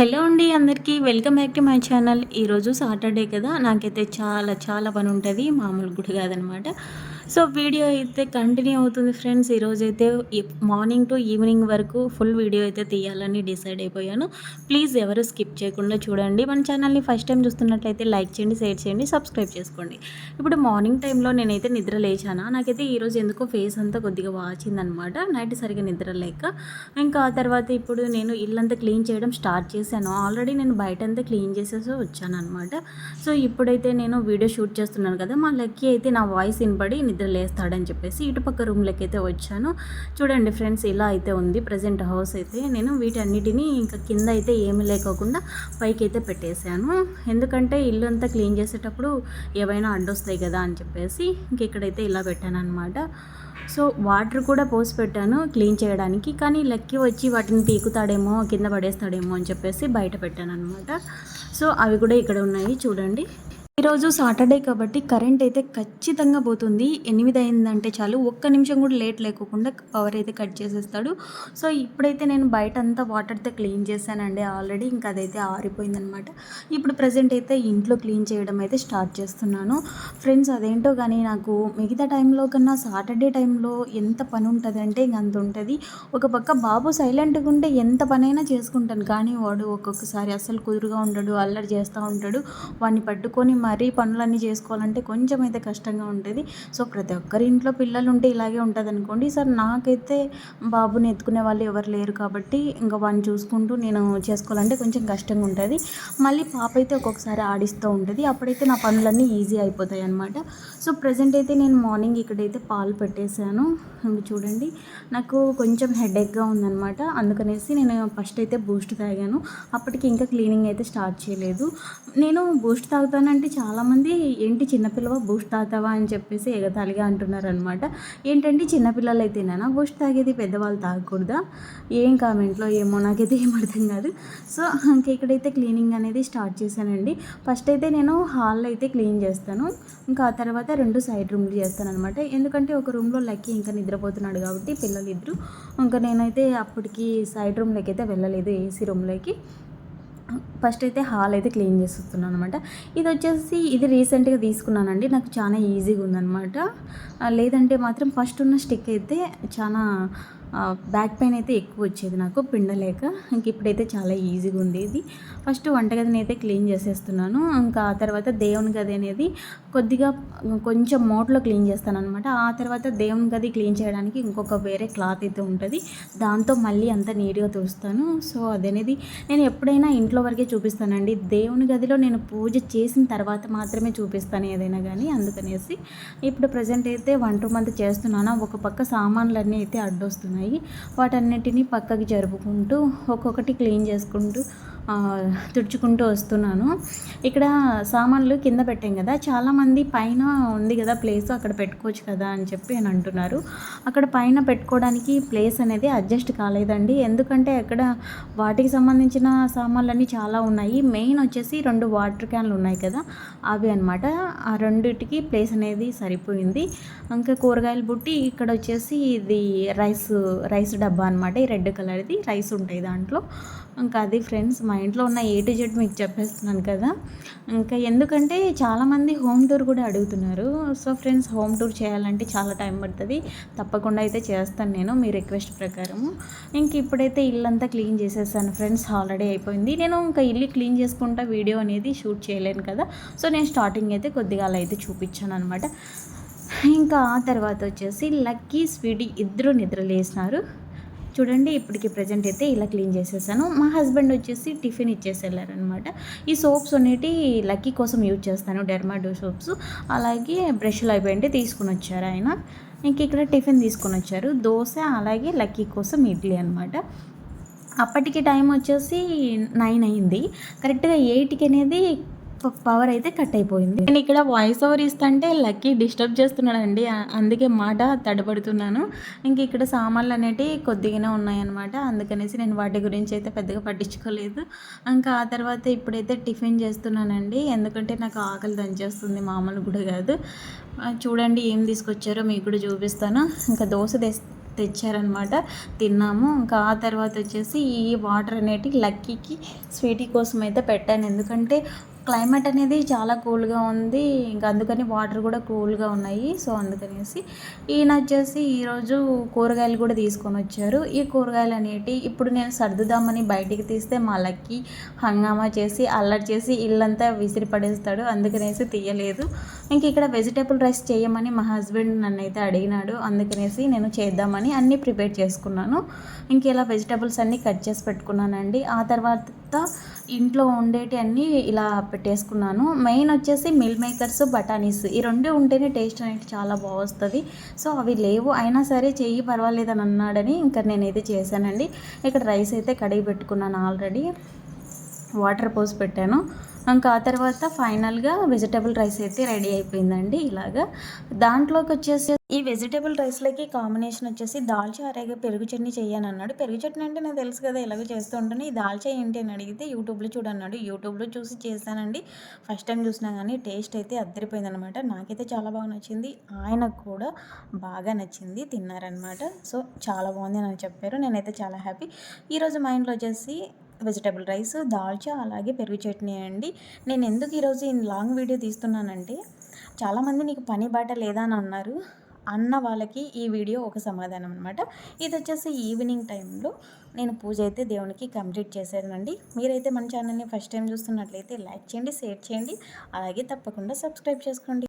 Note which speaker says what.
Speaker 1: Hello అండి అందరికీ welcome back to my channel. ఈరోజు సాటర్డే కదా నాకైతే చాలా చాలా పని ఉంటుంది మామూలు గుడి కాదనమాట. సో వీడియో అయితే కంటిన్యూ అవుతుంది ఫ్రెండ్స్. ఈరోజు అయితే మార్నింగ్ టు ఈవినింగ్ వరకు ఫుల్ వీడియో అయితే తీయాలని డిసైడ్ అయిపోయాను. ప్లీజ్ ఎవరు స్కిప్ చేయకుండా చూడండి. మన ఛానల్ని ఫస్ట్ టైం చూస్తున్నట్లయితే లైక్ చేయండి షేర్ చేయండి సబ్స్క్రైబ్ చేసుకోండి. ఇప్పుడు మార్నింగ్ టైంలో నేనైతే నిద్ర లేచాను? నాకైతే ఈరోజు ఎందుకో ఫేస్ అంతా కొద్దిగా వాచిందనమాట. నైట్ సరిగా నిద్ర లేక ఇంకా ఆ తర్వాత ఇప్పుడు నేను ఇల్లంతా క్లీన్ చేయడం స్టార్ట్ చేశాను. ఆల్రెడీ నేను బయట అంతా క్లీన్ చేసేసి వచ్చాను అనమాట సో ఇప్పుడైతే నేను వీడియో షూట్ చేస్తున్నాను కదా మా లక్కీ అయితే నా వాయిస్ వినపడి నిద్ర లేస్తాడని చెప్పేసి ఇటుపక్క రూమ్లోకి అయితే వచ్చాను. చూడండి ఫ్రెండ్స్ ఇలా అయితే ఉంది. ప్రజెంట్ హౌస్ అయితే నేను వీటన్నిటిని ఇంకా కింద అయితే ఏమి లేకోకుండా పైకి అయితే పెట్టేశాను. ఎందుకంటే ఇల్లు అంతా క్లీన్ చేసేటప్పుడు ఏవైనా అడ్డొస్తాయి కదా అని చెప్పేసి ఇంక ఇక్కడైతే ఇలా పెట్టాను అనమాట సో వాటర్ కూడా పోసి పెట్టాను క్లీన్ చేయడానికి. కానీ లక్కి వచ్చి వాటిని పీకుతాడేమో కింద పడేస్తాడేమో అని చెప్పేసి బయట పెట్టాను అనమాట సో అవి కూడా ఇక్కడ ఉన్నాయి. చూడండి. ఈరోజు సాటర్డే కాబట్టి కరెంట్ అయితే ఖచ్చితంగా పోతుంది. ఎనిమిది అయిందంటే చాలు. ఒక్క నిమిషం కూడా లేట్ లేకోకుండా పవర్ అయితే కట్ చేసేస్తాడు. సో ఇప్పుడైతే నేను బయట అంతా వాటర్తో క్లీన్ చేశానండి ఆల్రెడీ. ఇంకా అదైతే ఆరిపోయిందనమాట. ఇప్పుడు ప్రజెంట్ అయితే ఇంట్లో క్లీన్ చేయడం అయితే స్టార్ట్ చేస్తున్నాను. ఫ్రెండ్స్ అదేంటో కానీ నాకు మిగతా టైంలో కన్నా సాటర్డే టైంలో ఎంత పని ఉంటుంది అంటే ఇంక అంత ఉంటుంది. ఒక పక్క బాబు సైలెంట్గా ఉంటే ఎంత పనైనా చేసుకుంటాను. కానీ వాడు ఒక్కొక్కసారి అసలు కుదురుగా ఉండడు అల్లరి చేస్తూ ఉంటాడు. వాడిని పట్టుకొని మరీ పనులన్నీ చేసుకోవాలంటే కొంచెం అయితే కష్టంగా ఉంటుంది సో ప్రతి ఒక్కరి ఇంట్లో పిల్లలు ఉంటే ఇలాగే ఉంటుంది అనుకోండి సార్ నాకైతే బాబుని ఎత్తుకునే వాళ్ళు ఎవరు లేరు కాబట్టి ఇంకా వాడిని చూసుకుంటూ నేను చేసుకోవాలంటే కొంచెం కష్టంగా ఉంటుంది. మళ్ళీ పాప అయితే ఒక్కొక్కసారి ఆడిస్తూ ఉంటుంది. అప్పుడైతే నా పనులన్నీ ఈజీ అయిపోతాయి అనమాట సో ప్రజెంట్ అయితే నేను మార్నింగ్ ఇక్కడైతే పాలు పెట్టేశాను. ఇంక చూడండి నాకు కొంచెం హెడేక్గా ఉందనమాట అందుకనేసి నేను ఫస్ట్ అయితే బూస్ట్ తాగాను. అప్పటికి ఇంకా క్లీనింగ్ అయితే స్టార్ట్ చేయలేదు. నేను బూస్ట్ తాగుతానంటే చాలామంది ఏంటి చిన్నపిల్లవ బూస్ట్ తాగుతావా అని చెప్పేసి ఎగతాళిగా అంటున్నారు అనమాట ఏంటంటే చిన్నపిల్లలు అయితేనేనా బూస్ట్ తాగేది పెద్దవాళ్ళు తాగకూడదా? ఏం కామెంట్లో ఏమో నాకైతే ఏం అర్థం కాదు. సో ఇంకా ఇక్కడైతే క్లీనింగ్ అనేది స్టార్ట్ చేశానండి. ఫస్ట్ అయితే నేను హాల్లో అయితే క్లీన్ చేస్తాను. ఇంకా ఆ తర్వాత రెండు సైడ్ రూమ్లు చేస్తాను అనమాట ఎందుకంటే ఒక రూమ్లో లక్కీ ఇంకా నిద్రపోతున్నాడు కాబట్టి పిల్లలు ఇద్దరు ఇంకా నేనైతే అప్పటికి సైడ్ రూమ్లోకి అయితే వెళ్ళలేదు ఏసీ రూమ్లోకి. ఫస్ట్ అయితే హాల్ అయితే క్లీన్ చేస్తున్నాను అనమాట ఇది వచ్చేసి ఇది రీసెంట్గా తీసుకున్నానండి. నాకు చాలా ఈజీగా ఉందనమాట లేదంటే మాత్రం ఫస్ట్ ఉన్న స్టిక్ అయితే చాలా బ్యాక్ పెయిన్ అయితే ఎక్కువ వచ్చేది నాకు పిండలేక. ఇంక ఇప్పుడైతే చాలా ఈజీగా ఉంది ఇది ఫస్ట్ వంటగదిని అయితే క్లీన్ చేసేస్తున్నాను. ఇంకా ఆ తర్వాత దేవుని గది అనేది కొద్దిగా కొంచెం మోట్లో క్లీన్ చేస్తాను అనమాట ఆ తర్వాత దేవుని గది క్లీన్ చేయడానికి ఇంకొక వేరే క్లాత్ అయితే ఉంటుంది. దాంతో మళ్ళీ అంత నీట్గా తుడుస్తాను. సో అదనేది నేను ఎప్పుడైనా ఇంట్లో వరకే చూపిస్తానండి. దేవుని గదిలో నేను పూజ చేసిన తర్వాత మాత్రమే చూపిస్తాను ఏదైనా కానీ అందుకనేసి. ఇప్పుడు ప్రజెంట్ అయితే వంట మంత్ చేస్తున్నాను. ఒక పక్క సామాన్లన్నీ అయితే అడ్డొస్తున్నాయి. ఉన్నాయి. వాటన్నిటిని పక్కకి జరుపుకుంటూ ఒక్కొక్కటి క్లీన్ చేసుకుంటూ తుడుచుకుంటూ వస్తున్నాను. ఇక్కడ సామాన్లు కింద పెట్టాం కదా చాలామంది పైన ఉంది కదా ప్లేస్ అక్కడ పెట్టుకోవచ్చు కదా అని చెప్పి అని అంటున్నారు. అక్కడ పైన పెట్టుకోవడానికి ప్లేస్ అనేది అడ్జస్ట్ కాలేదండి. ఎందుకంటే అక్కడ వాటికి సంబంధించిన సామాన్లన్నీ చాలా ఉన్నాయి. మెయిన్ వచ్చేసి రెండు వాటర్ క్యాన్లు ఉన్నాయి కదా అవి అనమాట ఆ రెండిటికి ప్లేస్ అనేది సరిపోయింది. ఇంకా కూరగాయలు బుట్టి ఇక్కడ వచ్చేసి ఇది రైస్ రైస్ డబ్బా అనమాట ఈ రెడ్ కలర్ది రైస్ ఉంటాయి దాంట్లో. ఇంకా అది ఫ్రెండ్స్ మా ఇంట్లో ఉన్న ఏ టు జెడ్ మీకు చెప్పేస్తున్నాను కదా. ఇంకా ఎందుకంటే చాలామంది హోమ్ టూర్ కూడా అడుగుతున్నారు. సో ఫ్రెండ్స్ హోమ్ టూర్ చేయాలంటే చాలా టైం పడుతుంది. తప్పకుండా అయితే చేస్తాను నేను మీ రిక్వెస్ట్ ప్రకారము ఇంక ఇప్పుడైతే ఇల్లంతా క్లీన్ చేసేసాను ఫ్రెండ్స్ ఆల్రెడీ అయిపోయింది. నేను ఇంకా ఇల్లు క్లీన్ చేసుకుంటా వీడియో అనేది షూట్ చేయలేను కదా. సో నేను స్టార్టింగ్ అయితే కొద్దిగా అలా అయితే చూపించాను అనమాట ఇంకా ఆ తర్వాత వచ్చేసి లక్కీ స్వీటీ ఇద్దరు నిద్రలేసినారు. చూడండి ఇప్పటికి ప్రజెంట్ అయితే ఇలా క్లీన్ చేసేసాను. మా హస్బెండ్ వచ్చేసి టిఫిన్ ఇచ్చేసి వెళ్ళారనమాట ఈ సోప్స్ అనేటి లక్కీ కోసం యూజ్ చేస్తాను డెర్మాడో సోప్స్ అలాగే బ్రష్లు అయిపోయింటే తీసుకుని వచ్చారు ఆయన. ఇంక ఇక్కడ టిఫిన్ తీసుకొని వచ్చారు దోశ అలాగే లక్కీ కోసం ఇడ్లీ అనమాట అప్పటికి టైం వచ్చేసి నైన్ అయింది. కరెక్ట్గా ఎయిట్కి అనేది పవర్ అయితే కట్ అయిపోయింది. నేను ఇక్కడ వాయిస్ ఓవర్ ఇస్తుంటే లక్కీ డిస్టర్బ్ చేస్తున్నాడండి. అందుకే మాట తడబడుతున్నాను. ఇంక ఇక్కడ సామాన్లు అనేటివి కొద్దిగానే ఉన్నాయన్నమాట. అందుకనేసి నేను వాటి గురించి అయితే పెద్దగా పట్టించుకోలేదు. ఇంకా ఆ తర్వాత ఇప్పుడైతే టిఫిన్ చేస్తున్నానండి. ఎందుకంటే నాకు ఆకలి దంచేస్తుంది. మామూలు కూడా కాదు. చూడండి ఏం తీసుకొచ్చారో మీకు కూడా చూపిస్తాను. ఇంకా దోశ తెచ్చారనమాట తిన్నాము. ఇంకా ఆ తర్వాత వచ్చేసి ఈ వాటర్ అనేటి లక్కీకి స్వీటీ కోసం అయితే పెట్టాను. ఎందుకంటే క్లైమేట్ అనేది చాలా కూల్గా ఉంది. ఇంకా అందుకని వాటర్ కూడా కూల్గా ఉన్నాయి. సో అందుకనేసి ఈయన వచ్చేసి ఈరోజు కూరగాయలు కూడా తీసుకొని వచ్చారు. ఈ కూరగాయలు అనేటి ఇప్పుడు నేను సర్దుదామని బయటికి తీస్తే మా హంగామా చేసి అల్లరి చేసి ఇల్లంతా విసిరి పడేస్తాడు. అందుకనేసి తీయలేదు. ఇంక ఇక్కడ వెజిటేబుల్ రైస్ చేయమని మా హస్బెండ్ నన్ను అయితే అడిగినాడు. అందుకనేసి నేను చేద్దామని అన్నీ ప్రిపేర్ చేసుకున్నాను. ఇంక ఇలా వెజిటేబుల్స్ అన్నీ కట్ చేసి పెట్టుకున్నానండి. ఆ తర్వాత ఇంట్లో ఉండేటి అన్నీ ఇలా పెట్టేసుకున్నాను. మెయిన్ వచ్చేసి మిల్ మేకర్స్ బఠానీస్ ఈ రెండు ఉంటేనే టేస్ట్ అనేది చాలా బాగుస్తుంది సో అవి లేవు. అయినా సరే చెయ్యి పర్వాలేదని అన్నాడని ఇంకా నేనైతే చేశానండి. ఇక్కడ రైస్ అయితే కడిగి పెట్టుకున్నాను ఆల్రెడీ. వాటర్ పోసి పెట్టాను. ఇంకా ఆ తర్వాత ఫైనల్గా వెజిటేబుల్ రైస్ అయితే రెడీ అయిపోయిందండి ఇలాగా. దాంట్లోకి వచ్చేసి ఈ వెజిటేబుల్ రైస్లోకి కాంబినేషన్ వచ్చేసి దాల్చా అరేగా పెరుగు చట్నీ చేయని అన్నాడు పెరుగు చట్నీ అంటే నాకు తెలుసు కదా ఇలాగ చేస్తూ ఉంటాను. ఈ దాల్చా ఏంటి అని అడిగితే యూట్యూబ్లో చూడన్నాడు. యూట్యూబ్లో చూసి చేశానండి. ఫస్ట్ టైం చూసినా కానీ టేస్ట్ అయితే అద్దరిపోయింది అనమాట నాకైతే చాలా బాగా నచ్చింది. ఆయనకు కూడా బాగా నచ్చింది తిన్నారనమాట. సో చాలా బాగుంది అని చెప్పారు. నేనైతే చాలా హ్యాపీ. ఈరోజు మా ఇంట్లో వచ్చేసి వెజిటేబుల్ రైస్ దాల్చా అలాగే పెరుగు చట్నీ అండి. నేను ఎందుకు ఈరోజు ఈ లాంగ్ వీడియో తీస్తున్నానంటే చాలామంది నీకు పని బాట లేదా అని అన్నారు. అన్న వాళ్ళకి ఈ వీడియో ఒక సమాధానం అనమాట ఇది వచ్చేసి ఈవినింగ్ టైంలో నేను పూజ అయితే దేవునికి కంప్లీట్ చేశానండి. మీరైతే మన ఛానల్ని ఫస్ట్ టైం చూస్తున్నట్లయితే లైక్ చేయండి షేర్ చేయండి. అలాగే తప్పకుండా సబ్స్క్రైబ్ చేసుకోండి.